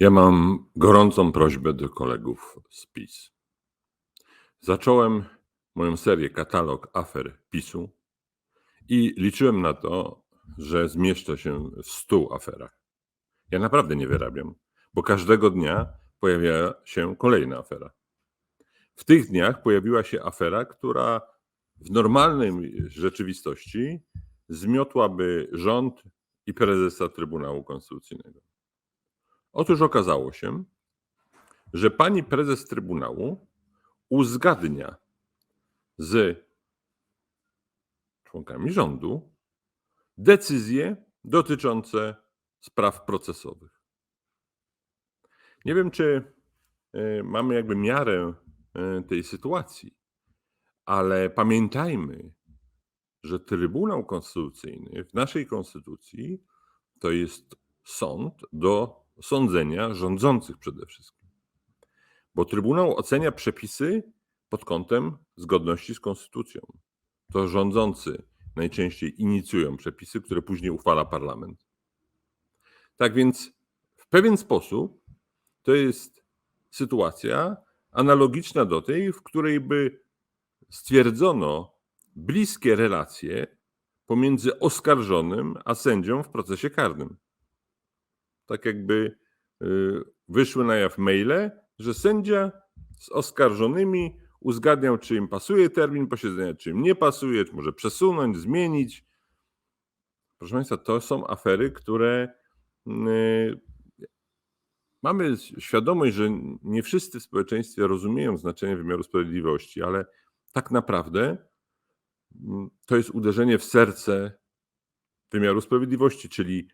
Ja mam gorącą prośbę do kolegów z PiS. Zacząłem moją serię katalog afer PiSu i liczyłem na to, że zmieszczę się w 100 aferach. Ja naprawdę nie wyrabiam, bo każdego dnia pojawia się kolejna afera. W tych dniach pojawiła się afera, która w normalnej rzeczywistości zmiotłaby rząd i prezesa Trybunału Konstytucyjnego. Otóż okazało się, że pani prezes Trybunału uzgadnia z członkami rządu decyzje dotyczące spraw procesowych. Nie wiem, czy y, mamy jakby miarę y, tej sytuacji, ale pamiętajmy, że Trybunał Konstytucyjny w naszej konstytucji to jest sąd do sądzenia rządzących przede wszystkim. Bo Trybunał ocenia przepisy pod kątem zgodności z konstytucją. To rządzący najczęściej inicjują przepisy, które później uchwala parlament. Tak więc w pewien sposób to jest sytuacja analogiczna do tej, w której by stwierdzono bliskie relacje pomiędzy oskarżonym a sędzią w procesie karnym. Tak jakby y, wyszły na jaw maile, że sędzia z oskarżonymi uzgadniał, czy im pasuje termin posiedzenia, czy im nie pasuje, czy może przesunąć, zmienić. Proszę Państwa, to są afery, które y, mamy świadomość, że nie wszyscy w społeczeństwie rozumieją znaczenie wymiaru sprawiedliwości, ale tak naprawdę mm, to jest uderzenie w serce wymiaru sprawiedliwości, czyli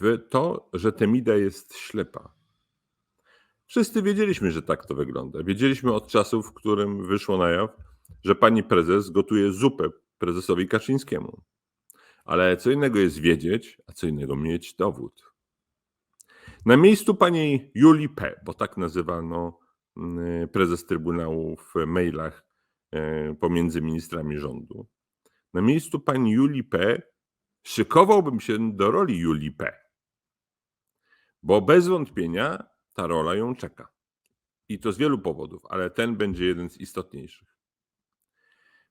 w to, że Temida jest ślepa. Wszyscy wiedzieliśmy, że tak to wygląda. Wiedzieliśmy od czasu, w którym wyszło na jaw, że pani prezes gotuje zupę prezesowi Kaczyńskiemu. Ale co innego jest wiedzieć, a co innego mieć dowód. Na miejscu pani Julii P., bo tak nazywano mm, prezes Trybunału w mailach e, pomiędzy ministrami rządu. Na miejscu pani Julii P. szykowałbym się do roli Julii P bo bez wątpienia ta rola ją czeka. I to z wielu powodów, ale ten będzie jeden z istotniejszych.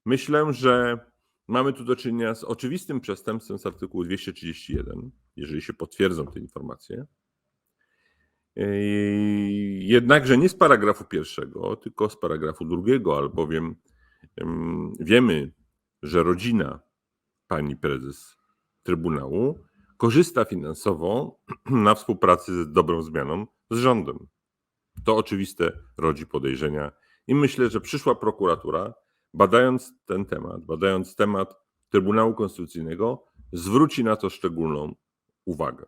Myślę, że mamy tu do czynienia z oczywistym przestępstwem z artykułu 231, jeżeli się potwierdzą te informacje. Jednakże nie z paragrafu pierwszego, tylko z paragrafu drugiego, albowiem wiemy, że rodzina pani prezes Trybunału korzysta finansowo na współpracy z dobrą zmianą z rządem. To oczywiste rodzi podejrzenia i myślę, że przyszła prokuratura, badając ten temat, badając temat Trybunału Konstytucyjnego, zwróci na to szczególną uwagę.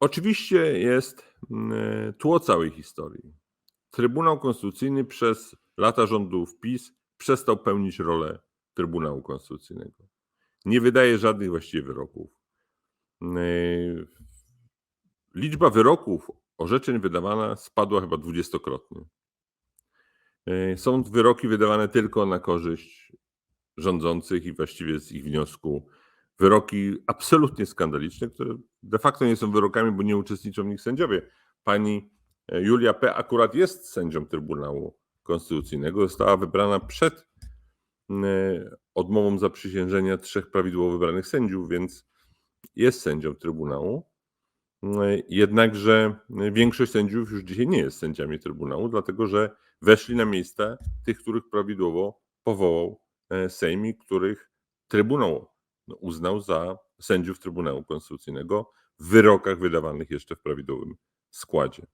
Oczywiście jest mm, tło całej historii. Trybunał Konstytucyjny przez lata rządów PiS przestał pełnić rolę Trybunału Konstytucyjnego nie wydaje żadnych właściwie wyroków. Yy, liczba wyroków, orzeczeń wydawana spadła chyba dwudziestokrotnie. Yy, są wyroki wydawane tylko na korzyść rządzących i właściwie z ich wniosku wyroki absolutnie skandaliczne, które de facto nie są wyrokami, bo nie uczestniczą w nich sędziowie. Pani e, Julia P. akurat jest sędzią Trybunału Konstytucyjnego, została wybrana przed odmową zaprzysiężenia trzech prawidłowo wybranych sędziów, więc jest sędzią Trybunału. E, jednakże większość sędziów już dzisiaj nie jest sędziami Trybunału, dlatego że weszli na miejsca tych, których prawidłowo powołał e, Sejm i których Trybunał uznał za sędziów Trybunału Konstytucyjnego w wyrokach wydawanych jeszcze w prawidłowym składzie.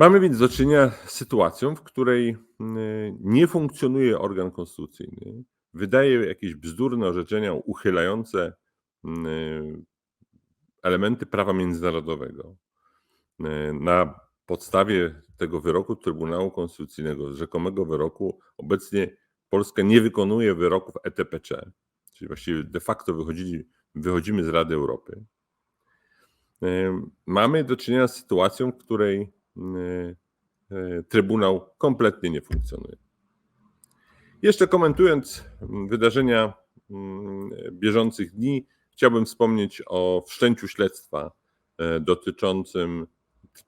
Mamy więc do czynienia z sytuacją, w której mm, nie funkcjonuje organ konstytucyjny, wydaje jakieś bzdurne orzeczenia uchylające mm, elementy prawa międzynarodowego. Mm, na podstawie tego wyroku Trybunału Konstytucyjnego, rzekomego wyroku, obecnie Polska nie wykonuje wyroków ETPC, czyli właściwie de facto wychodzili, wychodzimy z Rady Europy. Mamy do czynienia z sytuacją, w której Y, y, Trybunał kompletnie nie funkcjonuje. Jeszcze komentując wydarzenia mm, bieżących dni, chciałbym wspomnieć o wszczęciu śledztwa e, dotyczącym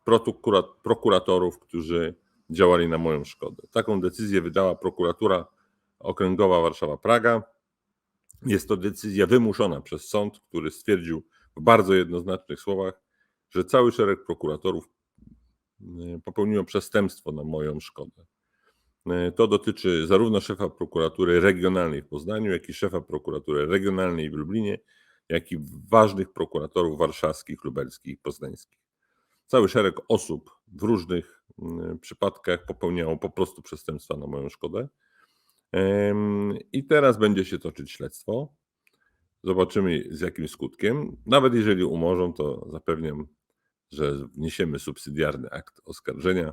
prokura- prokuratorów, którzy działali na moją szkodę. Taką decyzję wydała prokuratura okręgowa Warszawa-Praga. Jest to decyzja wymuszona przez sąd, który stwierdził w bardzo jednoznacznych słowach, że cały szereg prokuratorów popełniło przestępstwo na moją szkodę. E, To dotyczy zarówno szefa prokuratury regionalnej w Poznaniu, jak i szefa prokuratury regionalnej w Lublinie, jak i ważnych prokuratorów warszawskich, lubelskich i poznańskich. Cały szereg osób w różnych mm, przypadkach popełniało po prostu przestępstwa na moją szkodę. I teraz będzie się toczyć śledztwo. Zobaczymy z jakim skutkiem. Nawet jeżeli umorzą, to zapewniam, że wniesiemy subsydiarny akt oskarżenia.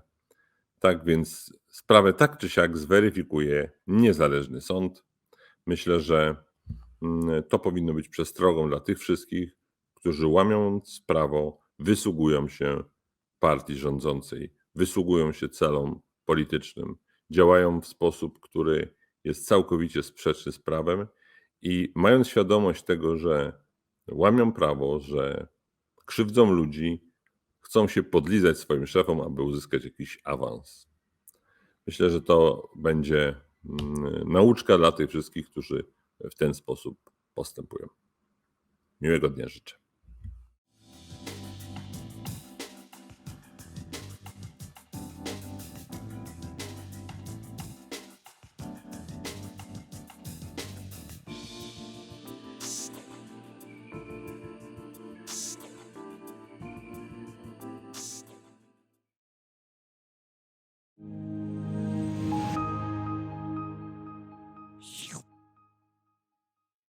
Tak więc sprawę tak czy siak zweryfikuje niezależny sąd. Myślę, że mm, to powinno być przestrogą dla tych wszystkich, którzy łamiąc prawo, wysługują się partii rządzącej, wysługują się celom politycznym, działają w sposób, który jest całkowicie sprzeczny z prawem i mając świadomość tego, że łamią prawo, że krzywdzą ludzi, chcą się podlizać swoim szefom, aby uzyskać jakiś awans. Myślę, że to będzie mm, nauczka dla tych wszystkich, którzy w ten sposób postępują. Miłego dnia życzę.